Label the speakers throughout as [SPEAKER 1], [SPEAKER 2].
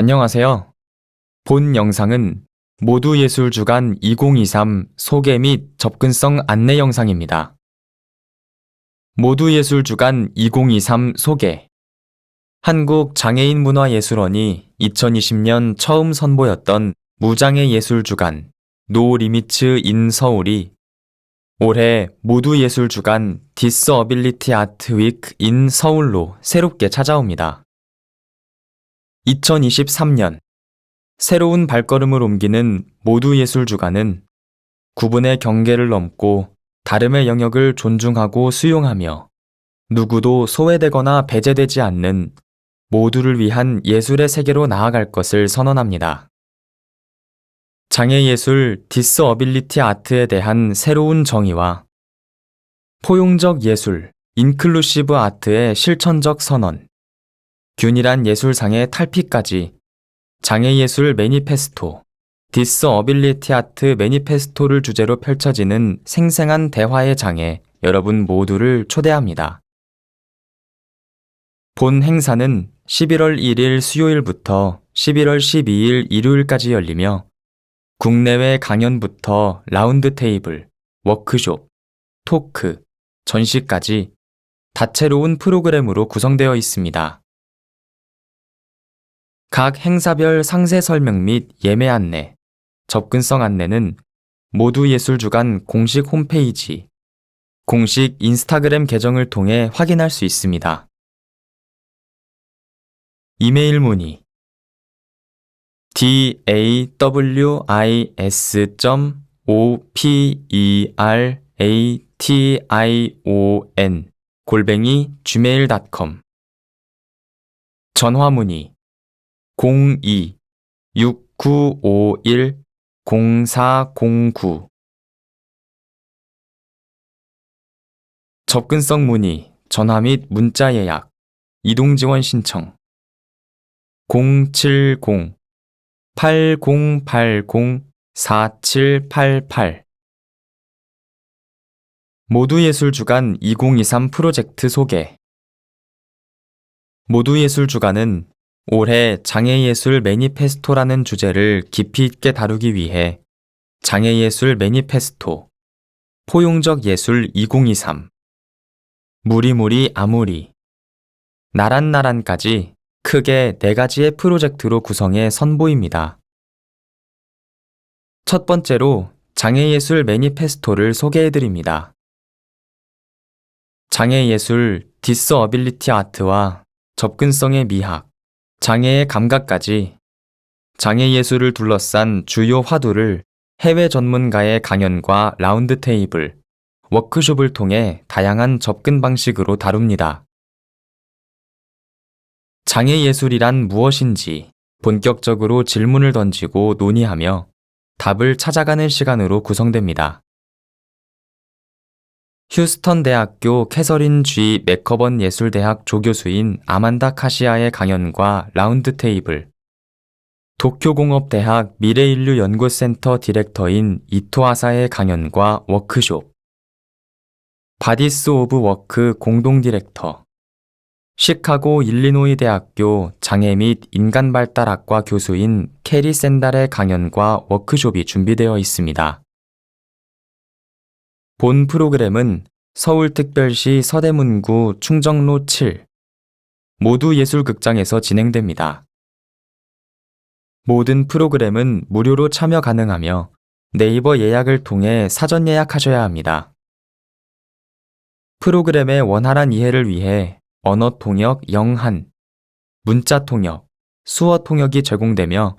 [SPEAKER 1] 안녕하세요. 본 영상은 모두 예술 주간 2023 소개 및 접근성 안내 영상입니다. 모두 예술 주간 2023 소개 한국 장애인 문화예술원이 2020년 처음 선보였던 무장애 예술 주간 노 리미츠 인 서울이 올해 모두 예술 주간 디스어빌리티 아트 위크 인 서울로 새롭게 찾아옵니다. 2023년 새로운 발걸음을 옮기는 모두 예술 주간은 구분의 경계를 넘고 다름의 영역을 존중하고 수용하며 누구도 소외되거나 배제되지 않는 모두를 위한 예술의 세계로 나아갈 것을 선언합니다. 장애예술 디스어빌리티 아트에 대한 새로운 정의와 포용적 예술 인클루시브 아트의 실천적 선언, 균일한 예술상의 탈피까지 장애예술 매니페스토, 디스 어빌리티 아트 매니페스토를 주제로 펼쳐지는 생생한 대화의 장에 여러분 모두를 초대합니다. 본 행사는 11월 1일 수요일부터 11월 12일 일요일까지 열리며 국내외 강연부터 라운드 테이블, 워크숍, 토크, 전시까지 다채로운 프로그램으로 구성되어 있습니다. 각 행사별 상세 설명 및 예매 안내, 접근성 안내는 모두 예술주간 공식 홈페이지, 공식 인스타그램 계정을 통해 확인할 수 있습니다. 이메일 문의 d a w i s o p e r a t i o n 골뱅이 gmail.com 전화 문의 02-6951-0409 접근성 문의, 전화 및 문자 예약, 이동 지원 신청 070-8080-4788 모두예술주간 2023 프로젝트 소개. 모두예술주간은 올해 장애예술 매니페스토라는 주제를 깊이 있게 다루기 위해 장애예술 매니페스토, 포용적 예술 2023, 무리무리 아무리, 나란나란까지 크게 네 가지의 프로젝트로 구성해 선보입니다. 첫 번째로 장애예술 매니페스토를 소개해드립니다. 장애예술 디스어빌리티 아트와 접근성의 미학, 장애의 감각까지 장애 예술을 둘러싼 주요 화두를 해외 전문가의 강연과 라운드 테이블, 워크숍을 통해 다양한 접근 방식으로 다룹니다. 장애 예술이란 무엇인지 본격적으로 질문을 던지고 논의하며 답을 찾아가는 시간으로 구성됩니다. 휴스턴 대학교 캐서린 G 맥커번 예술대학 조교수인 아만다 카시아의 강연과 라운드 테이블, 도쿄공업대학 미래인류 연구센터 디렉터인 이토아사의 강연과 워크숍, 바디스 오브 워크 공동 디렉터, 시카고 일리노이 대학교 장애 및 인간발달학과 교수인 캐리 샌달의 강연과 워크숍이 준비되어 있습니다. 본 프로그램은 서울특별시 서대문구 충정로 7 모두 예술극장에서 진행됩니다. 모든 프로그램은 무료로 참여 가능하며 네이버 예약을 통해 사전 예약하셔야 합니다. 프로그램의 원활한 이해를 위해 언어 통역 영한, 문자 통역, 수어 통역이 제공되며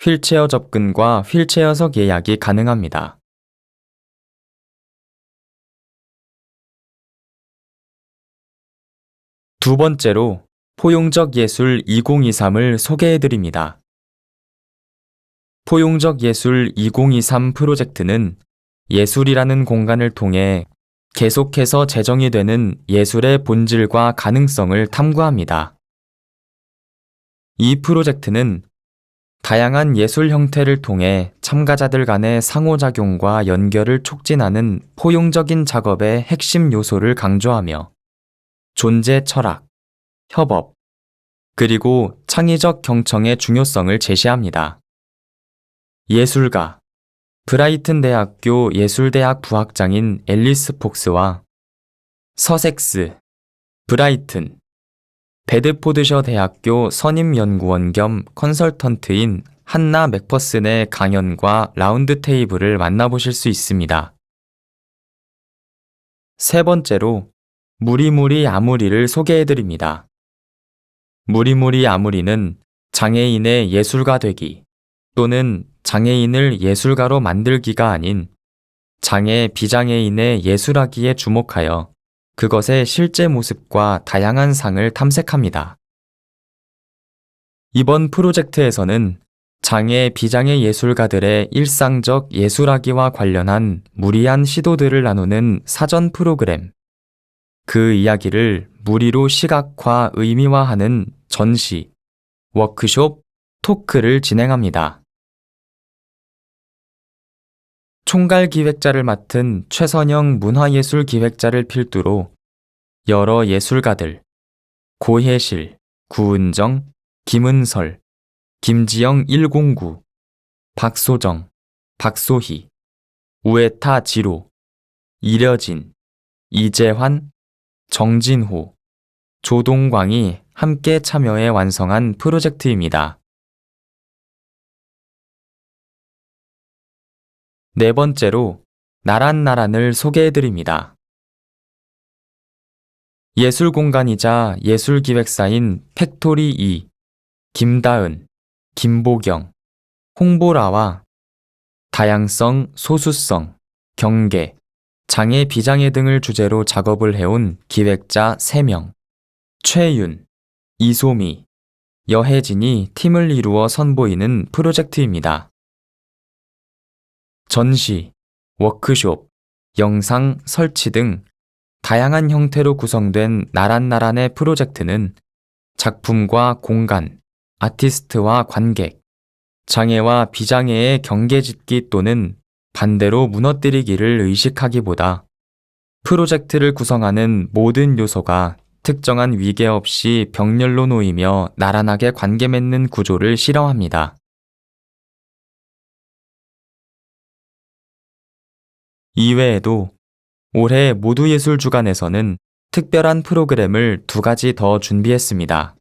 [SPEAKER 1] 휠체어 접근과 휠체어석 예약이 가능합니다. 두 번째로 포용적 예술 2023을 소개해 드립니다. 포용적 예술 2023 프로젝트는 예술이라는 공간을 통해 계속해서 재정이 되는 예술의 본질과 가능성을 탐구합니다. 이 프로젝트는 다양한 예술 형태를 통해 참가자들 간의 상호작용과 연결을 촉진하는 포용적인 작업의 핵심 요소를 강조하며 존재 철학, 협업, 그리고 창의적 경청의 중요성을 제시합니다. 예술가 브라이튼 대학교 예술대학 부학장인 앨리스 폭스와 서섹스 브라이튼 베드포드셔 대학교 선임연구원 겸 컨설턴트인 한나 맥퍼슨의 강연과 라운드 테이블을 만나보실 수 있습니다. 세 번째로 무리무리 아무리를 소개해드립니다. 무리무리 아무리는 장애인의 예술가 되기 또는 장애인을 예술가로 만들기가 아닌 장애 비장애인의 예술하기에 주목하여 그것의 실제 모습과 다양한 상을 탐색합니다. 이번 프로젝트에서는 장애 비장애 예술가들의 일상적 예술하기와 관련한 무리한 시도들을 나누는 사전 프로그램, 그 이야기를 무리로 시각화 의미화하는 전시, 워크숍, 토크를 진행합니다. 총괄 기획자를 맡은 최선영 문화예술 기획자를 필두로 여러 예술가들, 고혜실, 구은정, 김은설, 김지영 109, 박소정, 박소희, 우에타 지로, 이려진, 이재환, 정진호, 조동광이 함께 참여해 완성한 프로젝트입니다. 네 번째로 나란나란을 소개해드립니다. 예술 공간이자 예술 기획사인 팩토리 2, 김다은, 김보경, 홍보라와 다양성, 소수성, 경계, 장애 비장애 등을 주제로 작업을 해온 기획자 3명, 최윤, 이소미, 여혜진이 팀을 이루어 선보이는 프로젝트입니다. 전시, 워크숍, 영상, 설치 등 다양한 형태로 구성된 나란나란의 프로젝트는 작품과 공간, 아티스트와 관객, 장애와 비장애의 경계짓기 또는 반대로 무너뜨리기를 의식하기보다 프로젝트를 구성하는 모든 요소가 특정한 위계 없이 병렬로 놓이며 나란하게 관계 맺는 구조를 실험합니다. 이외에도 올해 모두예술 주간에서는 특별한 프로그램을 두 가지 더 준비했습니다.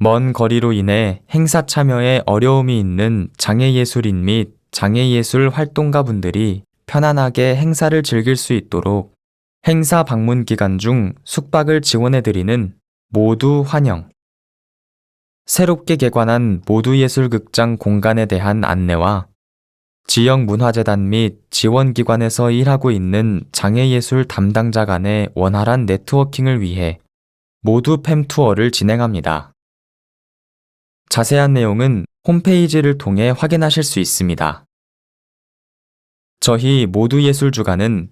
[SPEAKER 1] 먼 거리로 인해 행사 참여에 어려움이 있는 장애예술인 및 장애예술 활동가분들이 편안하게 행사를 즐길 수 있도록 행사 방문 기간 중 숙박을 지원해드리는 모두 환영. 새롭게 개관한 모두예술극장 공간에 대한 안내와 지역 문화재단 및 지원기관에서 일하고 있는 장애예술 담당자 간의 원활한 네트워킹을 위해 모두 팸 투어를 진행합니다. 자세한 내용은 홈페이지를 통해 확인하실 수 있습니다. 저희 모두 예술 주간은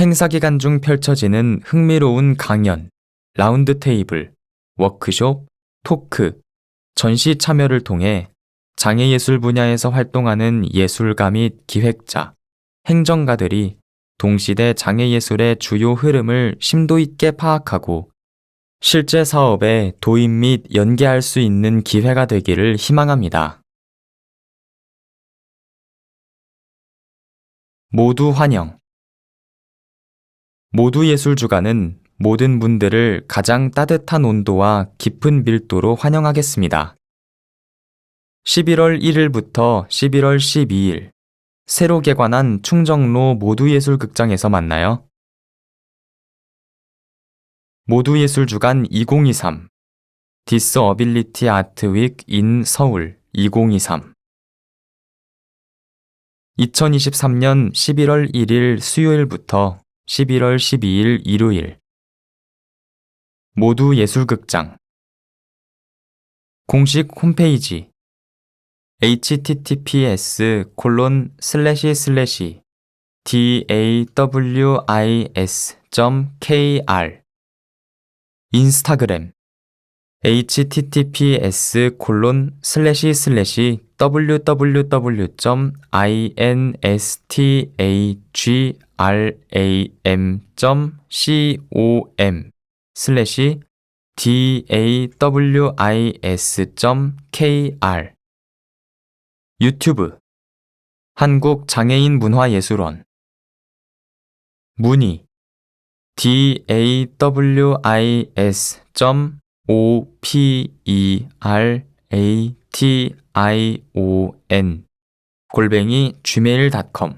[SPEAKER 1] 행사 기간 중 펼쳐지는 흥미로운 강연, 라운드 테이블, 워크숍, 토크, 전시 참여를 통해 장애예술 분야에서 활동하는 예술가 및 기획자, 행정가들이 동시대 장애예술의 주요 흐름을 심도 있게 파악하고 실제 사업에 도입 및 연계할 수 있는 기회가 되기를 희망합니다. 모두 환영. 모두 예술 주간은 모든 분들을 가장 따뜻한 온도와 깊은 밀도로 환영하겠습니다. 11월 1일부터 11월 12일 새로 개관한 충정로 모두예술극장에서 만나요. 모두예술주간 2023 디스어빌리티 아트윅 인 서울 2023 2023년 11월 1일 수요일부터 11월 12일 일요일. 모두 예술극장. 공식 홈페이지. https 콜론 슬래시 슬래시 daws.kr 인스타그램 https 콜론 슬래시 슬래시 www.instagram.com 슬래시 daws.kr 유튜브 한국장애인문화예술원 문의 daws.operation 골뱅이 gmail.com